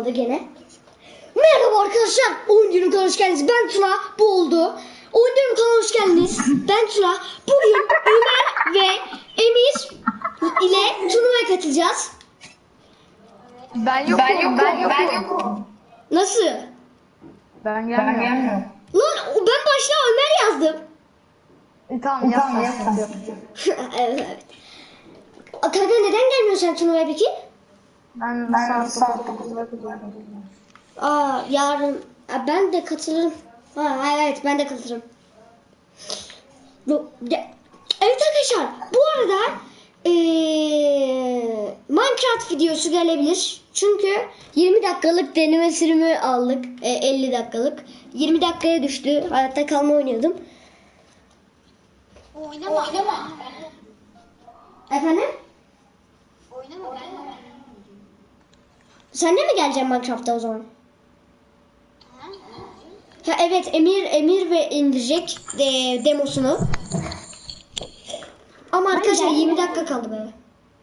olmadı gene. Merhaba arkadaşlar. Oyun Günü kanalına hoş geldiniz. Ben Tuna. Bu oldu. Oyun Günü kanalına hoş geldiniz. Ben Tuna. Bugün Ömer ve Emir ile turnuvaya katılacağız. Ben yokum. Ben yokum. Ben yokum. Nasıl? Ben gelmiyorum. Lan ben başta Ömer yazdım. E, tamam yaz sen. evet evet. Kanka neden gelmiyorsun sen turnuvaya peki? Ben, ben saat 9'da gidiyorum. Aa yarın Aa, ben de katılırım. Ha, evet ben de katılırım. Evet arkadaşlar bu arada eee, Minecraft videosu gelebilir. Çünkü 20 dakikalık deneme sürümü aldık. E, 50 dakikalık. 20 dakikaya düştü. Hayatta kalma oynuyordum. Oynama. Oynama. Efendim? Oynama ben. Sen de mi geleceksin Minecraft'ta o zaman? Ha, evet Emir Emir ve indirecek de, demosunu. Ama arkadaşlar 20 dakika kaldı be.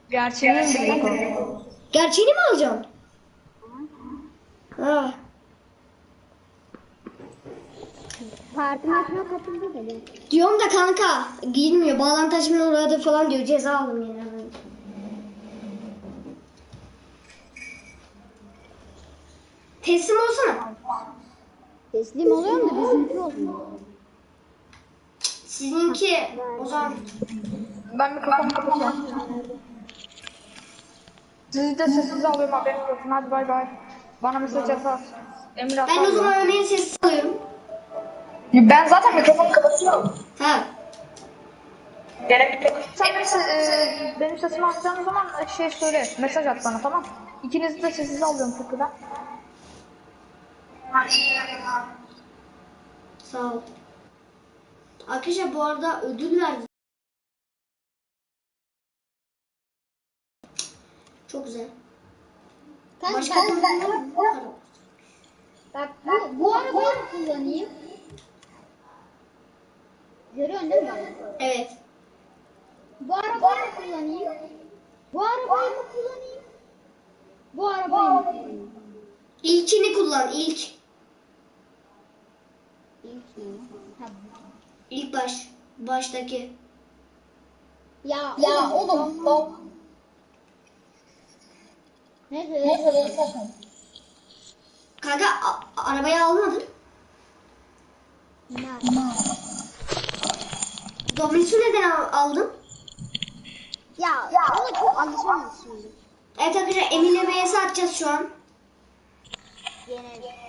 Gerçeğini mi biliyor? Gerçeğini mi alacaksın? Ha. Parti maçına katıldı dedi. Diyorum da kanka girmiyor. Bağlantı açımına uğradı falan diyor. Ceza aldım yine. Teslim olsana. Teslim oluyor mu? Bizimki olmuyor. Sizinki o zaman Ben mikrofonu kapatacağım. Sizi de sessiz alıyorum haberiniz olsun. Hadi bay bay. Bana mesaj atar. Emir atar. ben o zaman Ömer'in sesini alıyorum. Ben zaten mikrofonu kapatıyorum. Ha. Gerek yok. Sen benim, se- e, benim sesimi açacağın zaman şey söyle. Mesaj at bana tamam. İkinizi de sessiz alıyorum tıkıdan. Sağ ol. Arkadaşlar bu arada ödül verdi. Çok güzel. Kanka Başka ben, kullanıyor mu? bak bu, bu arabayı mı kullanayım? Görüyorsun değil mi bana? Evet. Bu arabayı mı kullanayım? Bu arabayı mı kullanayım? Bu arabayı mı kullanayım? İlkini kullan. ilk. İlk ne? Ha, İlk baş. Baştaki. Ya, ya oğlum. oğlum. Neyse. Neyse. Kanka a- arabayı almadın. Dominus'u neden al- aldın? Ya, ya ona çok şimdi. Evet arkadaşlar Emin'le VS atacağız şu an. Yener.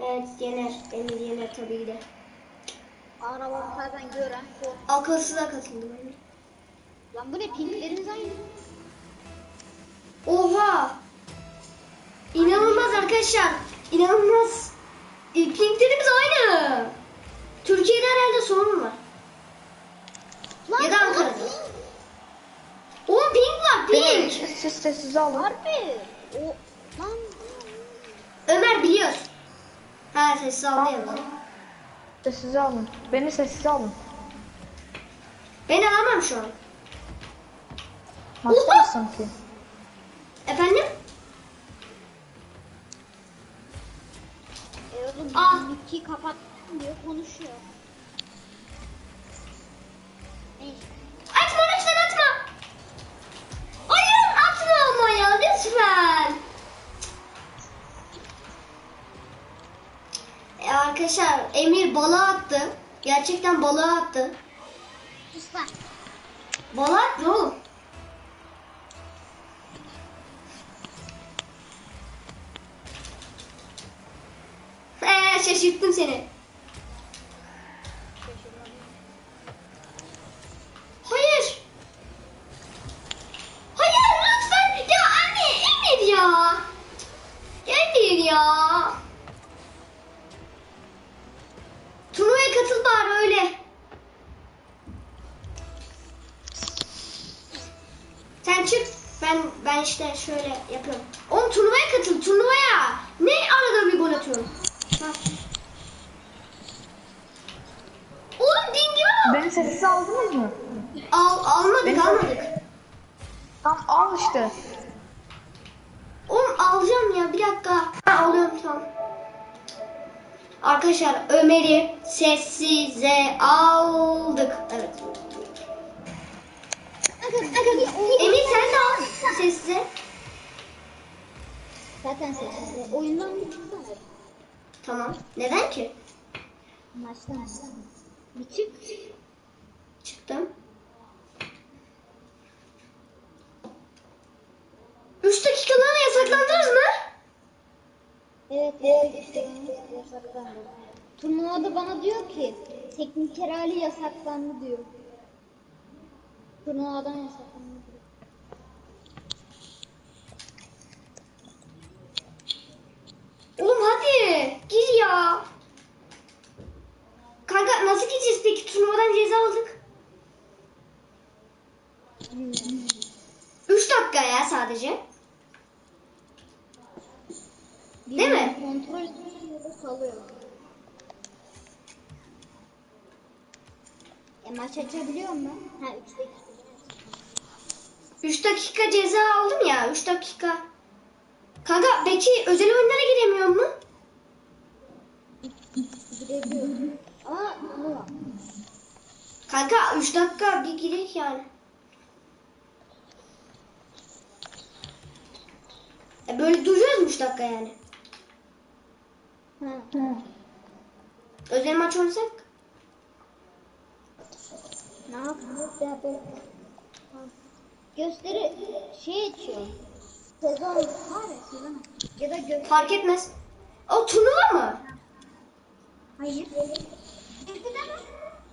200 bin falan. Evet yener. Emin yener tabii ki de. Arabamı zaten gören çok. Akılsıza katıldım Emin. Lan bu ne pinklerimiz aynı. Oha! İnanılmaz arkadaşlar. İnanılmaz. E, Pinklerimiz aynı. Türkiye'de herhalde sorun var. Lan Ya da oğlum, Ankara'da. pink Oğlum pink var pink. siz sessiz alın. Harbi. O lan Ömer biliyor. Ha sessiz ya. Sessiz alın. Beni sessiz alın. Ben alamam şu an. Maçta mısın ki? Efendim? e oğlum Ah. Mickey kapattım diyor konuşuyor. Gerçekten balığa attı. Sus lan. Balığa attı oğlum. Eee şaşırttım seni. Hayır. Hayır lütfen. Ya anne Emir ya. Emir ya. Turnuvaya katıl bari öyle. Sen çık. Ben ben işte şöyle yapıyorum. Oğlum turnuvaya katıl turnuvaya. Ne arada bir gol atıyorum. Ha. Oğlum sessiz aldınız mı? Al, almadık Beni- almadık. Tamam al işte. Oğlum alacağım ya bir dakika. Ha, alıyorum tamam. Arkadaşlar Ömer'i sessize aldık. Evet. Emir sen de al sessize. Zaten seçildi. Oyundan bir. Tamam. Neden ki? Maçtan maçtan. Bir çık. Çıktım. 3 dakikalığına yasaklandınız mı? Evet, evet. Yasaklandı. Turnuvada bana diyor ki herhalde yasaklandı diyor. Turnuvadan yasaklandı diyor. Oğlum hadi gir ya. Kanka nasıl gideceğiz peki? Turnuvadan ceza aldık. 3 dakika ya sadece. Değil mi? Kontrol kalıyor. Maç açabiliyor mu? Ha 3 dakika. 3 dakika ceza aldım ya. 3 dakika. Kanka peki özel oyunlara giremiyor mu? Girebiliyor. Ama turnuva. Kanka 3 dakika bir girek yani. E böyle duruyoruz mu 3 dakika yani? Ha. Özel maç oynasak? Ne yapıyor? Ya böyle- Ha. Gösteri şey açıyor. Sezon var ya sezon. Ya da gö Fark etmez. O turnuva mı? Hayır. Girdi de mi?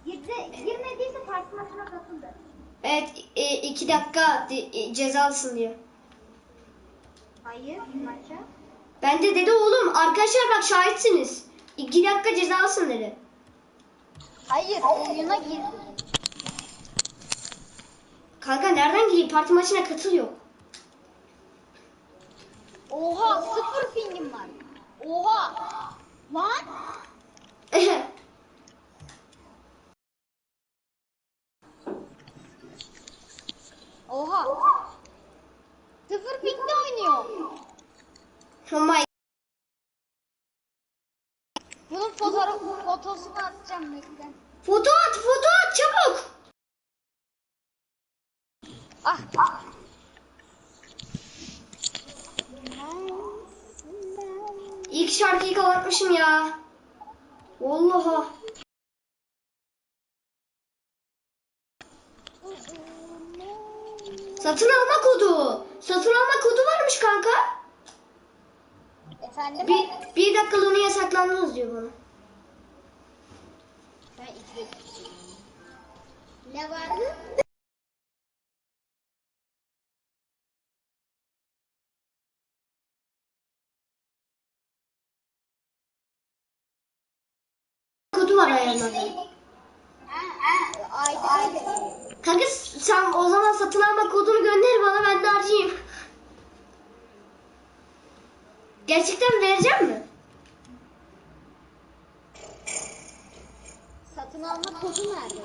Girdi, girmediyse parti maçına katıldı. Evet 2 dakika di- e, cezalısın diyor. Hayır maça. Ben de dedi oğlum arkadaşlar bak şahitsiniz. 2 dakika cezalısın dedi. Hayır oyuna girdi. Kanka nereden gireyim? Parti maçına katıl yok. Oha sıfır pingim var. Oha. Lan. Oha. Sıfır pingde oynuyor. oh my. Bunun fotoğrafı, fotosunu atacağım bekle. Foto at foto Ah. İlk şarkıyı kapatmışım ya. Vallahi. Satın alma kodu. Satın alma kodu varmış kanka. Efendim? Bir, bir dakikalığına yasaklandınız diyor bana. Ben iki dakika. Ne vardı? Kanka sen o zaman satın alma kodunu gönder bana ben de harcayayım. Gerçekten vereceğim mi? satın alma kodu nerede?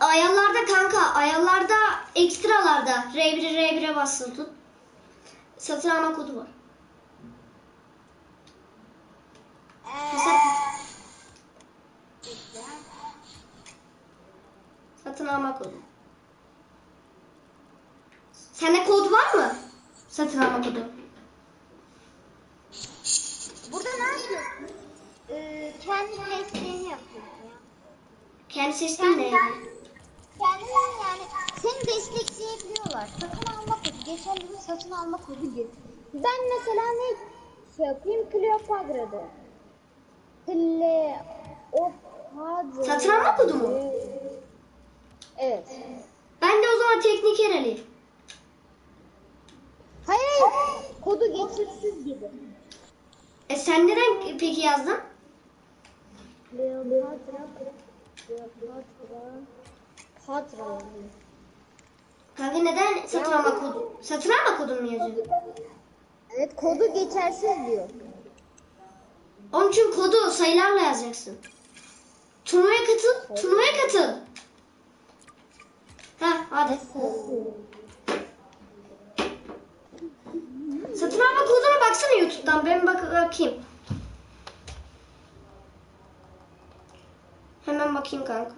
Ayarlarda kanka, ayarlarda ekstralarda R1'e R1'e basılı tut. Satın alma kodu var. Mesela satın alma kodu. Sende kod var mı? Satın alma kodu. Burada ne yapıyorsun? Ee, kendi mesleğini yapıyorsun ya. Kendi seçtin ne yani? Kendin yani seni destekleyebiliyorlar. Satın alma kodu. Geçen bir satın alma kodu gir. Ben mesela ne şey yapayım? Kleopatra'da. Kleopatra. Satın alma kodu mu? Evet. Ben de o zaman tekniker Ali. Hayır hayır. Kodu geçirsiz gibi. E sen neden peki yazdın? Kleopatra. Kleopatra. Patra. Kanka neden alma kodu? Satın alma kodunu mu yazıyor? Evet kodu geçersiz diyor. Onun için kodu sayılarla yazacaksın. Turnuvaya katıl. Turnuvaya katıl. Ha hadi. Satın alma koduna baksana YouTube'dan. Ben bak bakayım. Hemen bakayım kanka.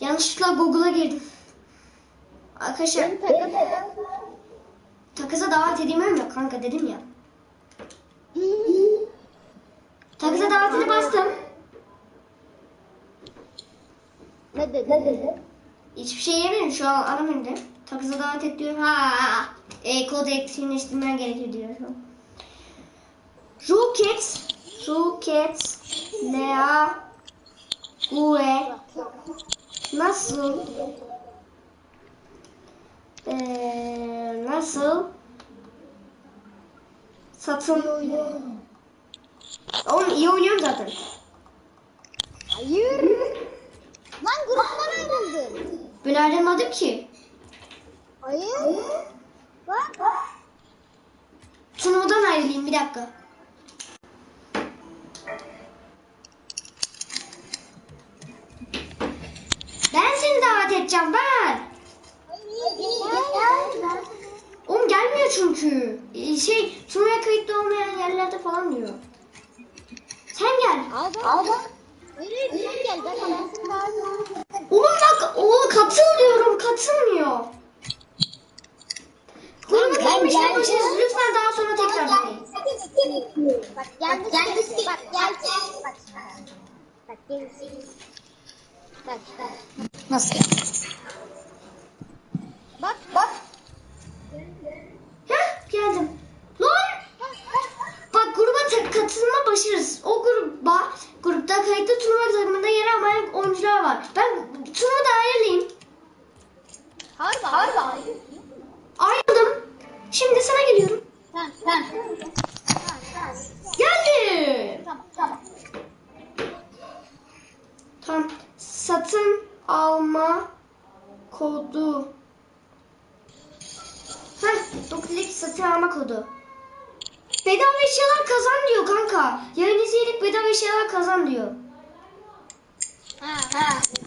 Yanlışlıkla Google'a girdim. Arkadaşlar takıza davet edeyim mi kanka dedim ya. Takıza davetini bastım. Ne dedi? Ne dedi? Hiçbir şey yemedim şu an menüde. Takıza davet et diyorum. Ha, e, kodu etkinleştirmen gerekiyor diyor şu an. Rocket, Rocket, Lea, Ue, nasıl, eee nasıl satın, oğlum iyi oynuyorum zaten. Hayır. Lan gruptan ayrıldın. Ben ayrılmadım ki. Hayır. Bak. Sunumundan ayrılayım bir dakika. Ben seni davet edeceğim ben. Oğlum gelmiyor çünkü. Ee, Şey turnuvaya kayıtlı olmayan yerlerde falan diyor. Sen gel. Al bak. Al bak. Hayır hayır sen gel. Ben ben seni daha Oğlum bak oğlum katıl diyorum katılmıyor. Gruba Ben tek başına geldim. başarısız lütfen daha sonra tekrar deneyin. Bak geldi. Geldi. Bak geldi. Bak. Bak. Bak. Nasıl ya? Bak bak. Heh geldim. Lan Bak gruba katılma başarısız. O gruba grupta kayıtlı turnuva takımında yer almayan oyuncular var. Ben turnuvada ayrılayım. Harbi harbi. Ayrıldım. Şimdi sana geliyorum. Tamam. Tamam Geldim. tamam. Tamam. Tamam. Satın alma kodu. Heh, dokuzlik satın alma kodu. Bedava eşyalar kazan diyor kanka. Yayın izleyerek bedava eşyalar kazan diyor.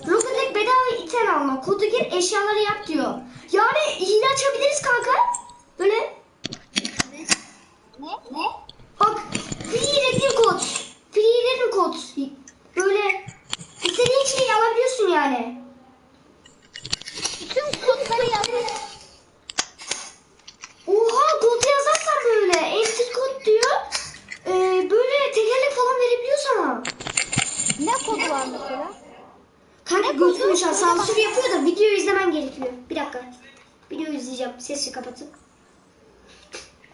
Rocket League bedava iten alma. Kodu gir eşyaları yap diyor. Yani hile açabiliriz kanka. Böyle Ne? Ne? bak free redeem kod. Free redeem kod. Yani. Bütün kodları yazmış. Oha kod yazarsan böyle enter kod diyor. Ee, böyle tekerlek falan verebiliyor sana. Ne kodu var mesela? Kanka götürmüşler sansür yapıyor da videoyu izlemen gerekiyor. Bir dakika. Videoyu izleyeceğim. Sesi kapatıp.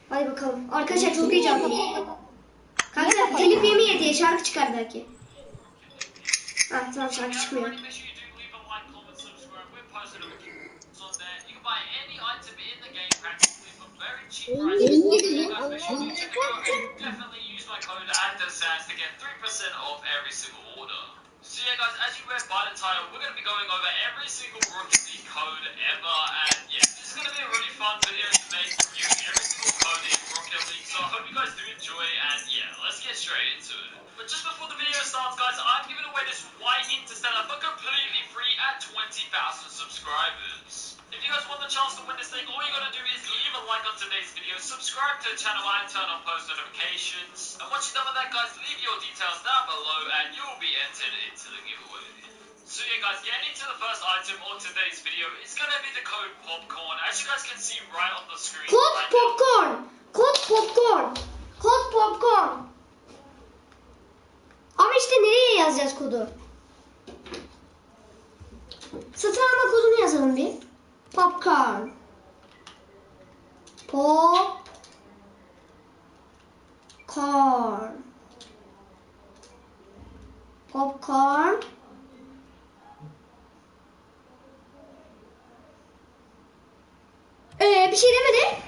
Hadi bakalım. Arkadaşlar çok heyecanlıyım. Kanka telif yemeye diye şarkı çıkar belki. Ha tamam şarkı çıkmıyor. Definitely use my code ANDERSANS to get 3% off every single order. So yeah guys, as you read by the title, we're going to be going over every single League code ever and yeah, this is going to be a really fun video to make reviewing every single code in Rocket League. So I hope you guys do enjoy and yeah, let's get straight into it. But just before the video starts guys, I'm giving away this white Interstellar for completely free at 20,000 subscribers. If you guys want the chance to win this thing, all you gotta do is leave a like on today's video, subscribe to the channel and turn on post notifications. And once you're done with that guys, leave your details down below and you'll be entered into the giveaway. So yeah guys, getting into the first item on today's video, is gonna be the code POPCORN. As you guys can see right on the screen Kod right popcorn. Kod popcorn. Kod popcorn. Ama işte nereye yazacağız kodu? Satın alma kodunu yazalım bir. Popcorn. Pop. Corn. Popcorn. Ee, bir şey demedi.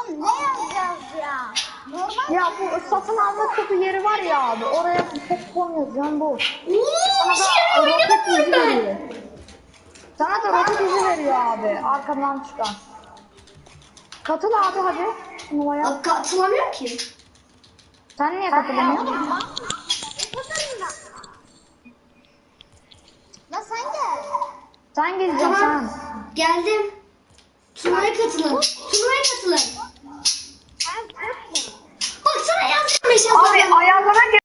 Oğlum ne yazacağız ya? Normal Ya bu satın alma kutu yeri var ya abi. Oraya popcorn yazacaksın bu. Oo, bir şey Sana da roket oynadım izi ben. veriyor. Sana da roket izi veriyor abi. Arkamdan çıkan. Katıl abi hadi. Aa, Katılamıyorum ki. Sen niye katılamıyorsun? La sen gel. Sen geleceksin sen. Geldim. Turnuvaya katılın. Turnuvaya katılın. Beş yazdım. ayarlara gel.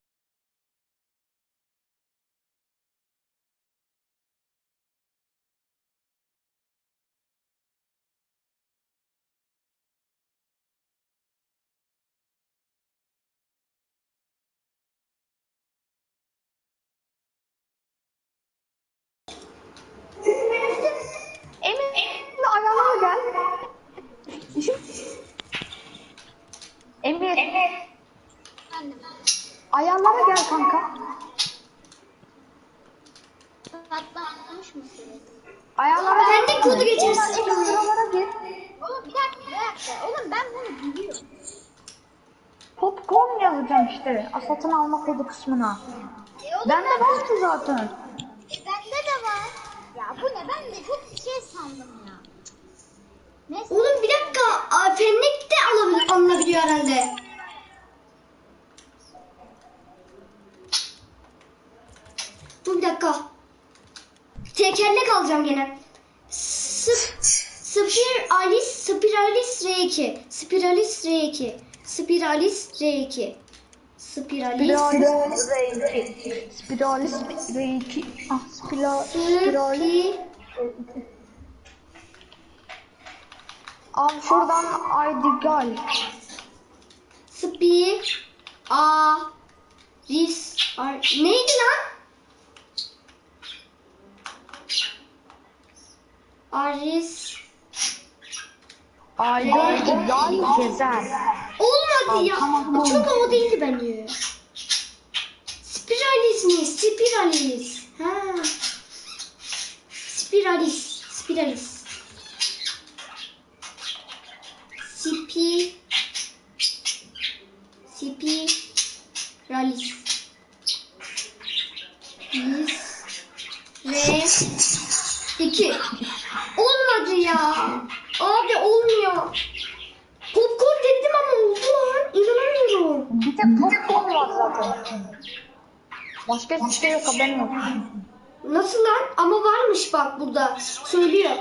Gel. Emir, Annem. ayarlara gel kanka. Patlamış mı? Ayarlara Ben de kodu geçersiz Ekstralara gir. Oğlum bir dakika bir dakika. Oğlum ben bunu biliyorum. Popcorn yazacağım işte. Satın alma kodu kısmına. E oğlum Bende vardı zaten. E, bende de var. Ya bu ne? Ben de çok şey sandım ya. Neyse. Oğlum bir dakika. Aa, Fennek de alabilir, alınabiliyor herhalde. Dur bir dakika. Tekerlek alacağım gene. Sp Spiralis, Spiralis R2. Spiralis R2. Spiralis R2. Spiralis Spiralis R2. Spiralis R2. Ah spira, spiralis. Spi Al şuradan ID gel. Spi A Ris Ar- Neydi lan? Aris ID gel gezer. Olmadı ya. tamam. Çok o değildi bence. Spiralis mi? Spiralis. Ha. Spiralis. Spiralis. Spiralis. Lis. Ve. İki. Olmadı ya. Abi olmuyor. Popcorn dedim ama oldu lan. İnanamıyorum. Bir tek popcorn var zaten. Başka hiçbir şey yok haberin yok. Nasıl lan? Ama varmış bak burada. Söylüyor.